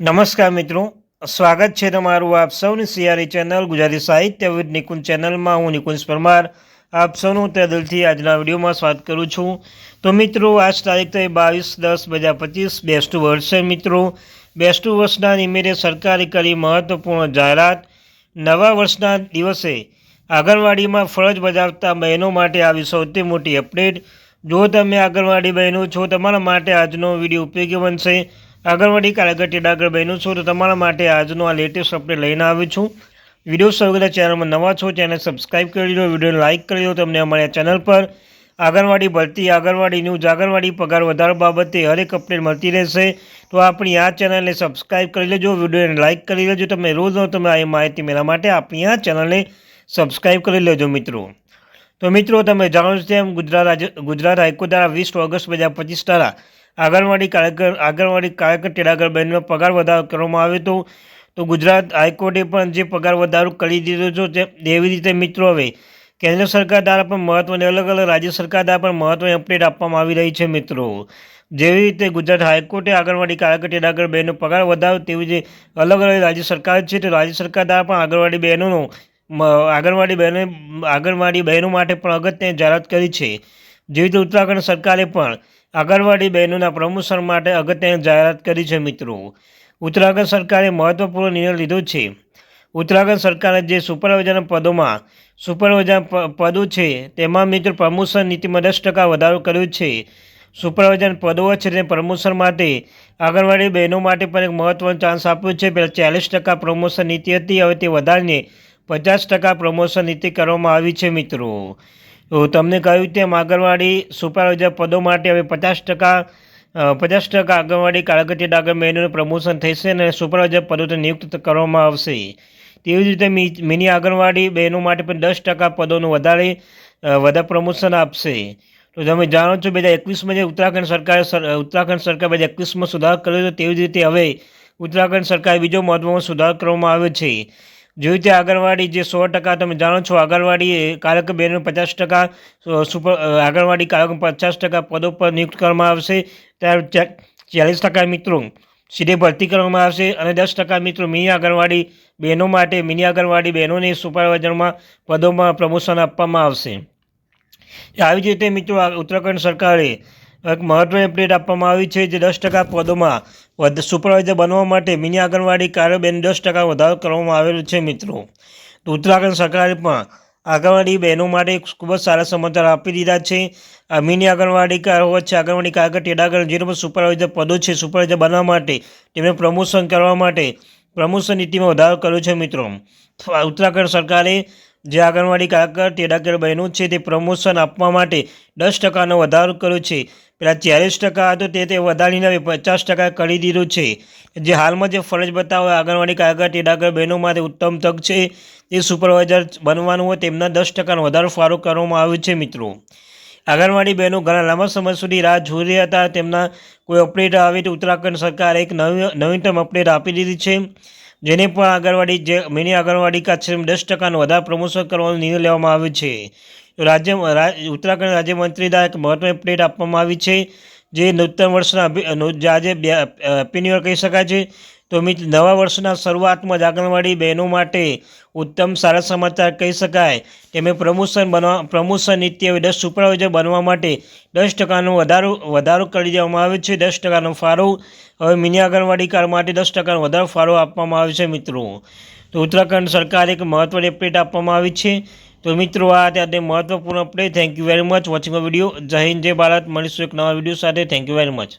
નમસ્કાર મિત્રો. સ્વાગત છે તમારું આપ સૌની સિયારી ચેનલ, ગુજરાતી સાહિત્ય વિદ નિકુંજ ચેનલમાં. હું નિકુંજ પરમાર. આપ સૌનું તે દિલથી આજના વિડીયોમાં સ્વાગત કરું છું. તો મિત્રો, આજ તારીખ થઈ બાવીસ દસ બે હજાર પચીસ, બેસ્ટ વર્ષ છે મિત્રો. બેસ્ટ વર્ષના નિમિત્તે સરકારે કરી મહત્વપૂર્ણ જાહેરાત. નવા વર્ષના દિવસે આંગણવાડીમાં ફરજ બજાવતા બહેનો માટે આવી સૌથી મોટી અપડેટ. જો તમે આંગણવાડી બહેનો છો, તમારા માટે આજનો વીડિયો ઉપયોગી બનશે. આંગણવાડી કાર્યકર ટેડાગર બહેનો છું તો તમારા માટે આજનો આ લેટેસ્ટ અપડેટ લઈને આવ્યો છું. વીડિયો શરૂ ચેનલમાં નવા છો ચેનલ સબસ્ક્રાઈબ કરી દો વિડીયોને લાઇક કરી દો તમને અમારી ચેનલ પર આંગણવાડી ભરતી, આંગણવાડી ન્યૂઝ, આંગણવાડી પગાર વધારો બાબતે હરેક અપડેટ મળતી રહેશે. તો આપણી આ ચેનલને સબસ્ક્રાઈબ કરી લેજો, વિડીયોને લાઇક કરી લેજો. તમે રોજ તમે આ માહિતી મેળવવા માટે આપણી આ ચેનલને સબસ્ક્રાઈબ કરી લેજો મિત્રો. તો મિત્રો તમે જાણો છો તેમ ગુજરાત ગુજરાત હાઈકોર્ટ દ્વારા વીસ ઓગસ્ટ બે હજાર પચીસ દ્વારા આંગણવાડી કાર્યકર આંગણવાડી કાર્યકર ટેડાગર બહેનનો પગાર વધારો કરવામાં આવ્યો હતો. તો ગુજરાત હાઈકોર્ટે પણ જે પગાર વધારો કરી દીધો છે, તે એવી રીતે મિત્રો હવે કેન્દ્ર સરકાર દ્વારા પણ મહત્ત્વની અલગ અલગ રાજ્ય સરકાર દ્વારા પણ મહત્ત્વની અપડેટ આપવામાં આવી રહી છે મિત્રો. જેવી રીતે ગુજરાત હાઈકોર્ટે આંગણવાડી કાર્યકર તેડાગર બહેનનો પગાર વધારો તેવી જે અલગ અલગ રાજ્ય સરકાર છે, તો રાજ્ય સરકાર દ્વારા પણ આંગણવાડી બહેનોનો આંગણવાડી બહેનો આંગણવાડી બહેનો માટે પણ અગત્યની જાહેરાત કરી છે. જેવી રીતે ઉત્તરાખંડ સરકારે પણ આંગણવાડી બહેનોના પ્રમોશન માટે અગત્યની જાહેરાત કરી છે મિત્રો. ઉત્તરાખંડ સરકારે મહત્વપૂર્ણ નિર્ણય લીધો છે. ઉત્તરાખંડ સરકારે જે સુપરવાઇઝરના પદોમાં સુપરવાઇઝર પદો છે, તેમાં મિત્રો પ્રમોશન નીતિમાં દસ ટકા વધારો કર્યો છે. સુપરવાઇઝર પદો છે તે પ્રમોશન માટે આંગણવાડી બહેનો માટે પણ એક મહત્વનો ચાન્સ આપ્યો છે. પહેલાં ચાલીસ ટકા પ્રમોશન નીતિ હતી, હવે તે વધારીને પચાસ ટકા પ્રમોશન નીતિ કરવામાં આવી છે મિત્રો. તો તમને કહ્યું તેમ આંગણવાડી સુપરવાઇઝર પદો માટે હવે પચાસ ટકા પચાસ ટકા આંગણવાડી કાર્યકર્તી ડાગર બહેનોનું પ્રમોશન થશે અને સુપરવાઇઝર પદો નિયુક્ત કરવામાં આવશે. તેવી જ રીતે મિની આંગણવાડી બહેનો માટે પણ દસ ટકા પદોનું વધારે વધારે પ્રમોશન આપશે. તો તમે જાણો છો બે હજાર એકવીસમાં જે ઉત્તરાખંડ સરકારે ઉત્તરાખંડ સરકાર બે હજાર એકવીસમાં સુધાર કર્યો હતો તેવી જ રીતે હવે ઉત્તરાખંડ સરકારે બીજો મહત્વનો સુધાર કરવામાં આવ્યો છે. જેવી રીતે આંગણવાડી જે સો ટકા તમે જાણો છો, આંગણવાડી કારક બહેનો પચાસ ટકા સુપર આંગણવાડી કારક પચાસ ટકા પદો પર નિયુક્ત કરવામાં આવશે. ત્યારે ચાલીસ ટકા મિત્રો સીધે ભરતી કરવામાં આવશે અને દસ ટકા મિત્રો મિની આંગણવાડી બહેનો માટે, મિની આંગણવાડી બહેનોને સુપરવાઇઝરમાં પદોમાં પ્રમોશન આપવામાં આવશે. આવી જ રીતે મિત્રો ઉત્તરાખંડ સરકારે એક મહત્વની અપડેટ આપવામાં આવી છે જે દસ ટકા પદોમાં સુપરવાઇઝર બનવા માટે મિની આંગણવાડી કાર્યબેન દસ ટકા વધારો કરવામાં આવેલો છે મિત્રો. તો ઉત્તરાખંડ સરકારે પણ આંગણવાડી બહેનો માટે ખૂબ જ સારા સમાચાર આપી દીધા છે. આ મિની આંગણવાડી કાર્ય છે આંગણવાડી કાર્યકર ટેડાગર જે સુપરવાઇઝર પદો છે સુપરવાઇઝર બનવા માટે તેમને પ્રમોશન કરવા માટે પ્રમોશન નીતિમાં વધારો કર્યો છે મિત્રો. ઉત્તરાખંડ સરકારે જે આંગણવાડી કાર્યકર તેડાગર બહેનો છે તે પ્રમોશન આપવા માટે દસ ટકાનો વધારો કર્યો છે. પહેલાં ચાલીસ ટકા હતો તે તે વધારીને હવે પચાસ ટકા કરી દીધું છે. જે હાલમાં જે ફરજ બતાવે આંગણવાડી કાર્યકર તેડાગર બહેનો માટે ઉત્તમ તક છે, એ સુપરવાઇઝર બનવાનું હોય તેમના દસ ટકાનો વધારો ફાળો કરવામાં આવ્યો છે મિત્રો. આંગણવાડી બહેનો ઘણા લાંબા સમય સુધી રાહ જોઈ હતા. તેમના કોઈ અપડેટ આવે તો ઉત્તરાખંડ સરકારે એક નવી નવીનતમ અપડેટ આપી દીધી છે. જેને પણ આંગણવાડી જે મિની આંગણવાડી કાર્યક્રમ દસ ટકાનો વધારે પ્રમોશન કરવાનો નિર્ણય લેવામાં આવ્યો છે. રાજ્ય ઉત્તરાખંડ રાજ્યમંત્રી દ્વારા એક મહત્વની અપડેટ આપવામાં આવી છે. જે નૂતન વર્ષના આજે હેપી ન્યૂ કહી શકાય છે. તો મિત્ર, નવા વર્ષના શરૂઆતમાં જ આંગણવાડી બહેનો માટે ઉત્તમ સારા સમાચાર કહી શકાય. તેમને પ્રમોશન બનવા, પ્રમોશન નીતિ દસ સુપરવાઇઝર બનવા માટે દસ ટકાનો વધારો વધારો કરી દેવામાં આવે છે. દસ ટકાનો ફાળો હવે મિની આંગણવાડી કાર માટે દસ ટકાનો વધારો ફાળો આપવામાં આવે છે મિત્રો. તો ઉત્તરાખંડ સરકારે એક મહત્ત્વની અપડેટ આપવામાં આવી છે. તો મિત્રો, આ અત્યારે મહત્વપૂર્ણ update thank you very much watching a video જય હિન્દ, જય ભારત. મળીશું એક નવા વીડિયો સાથે. Thank you very much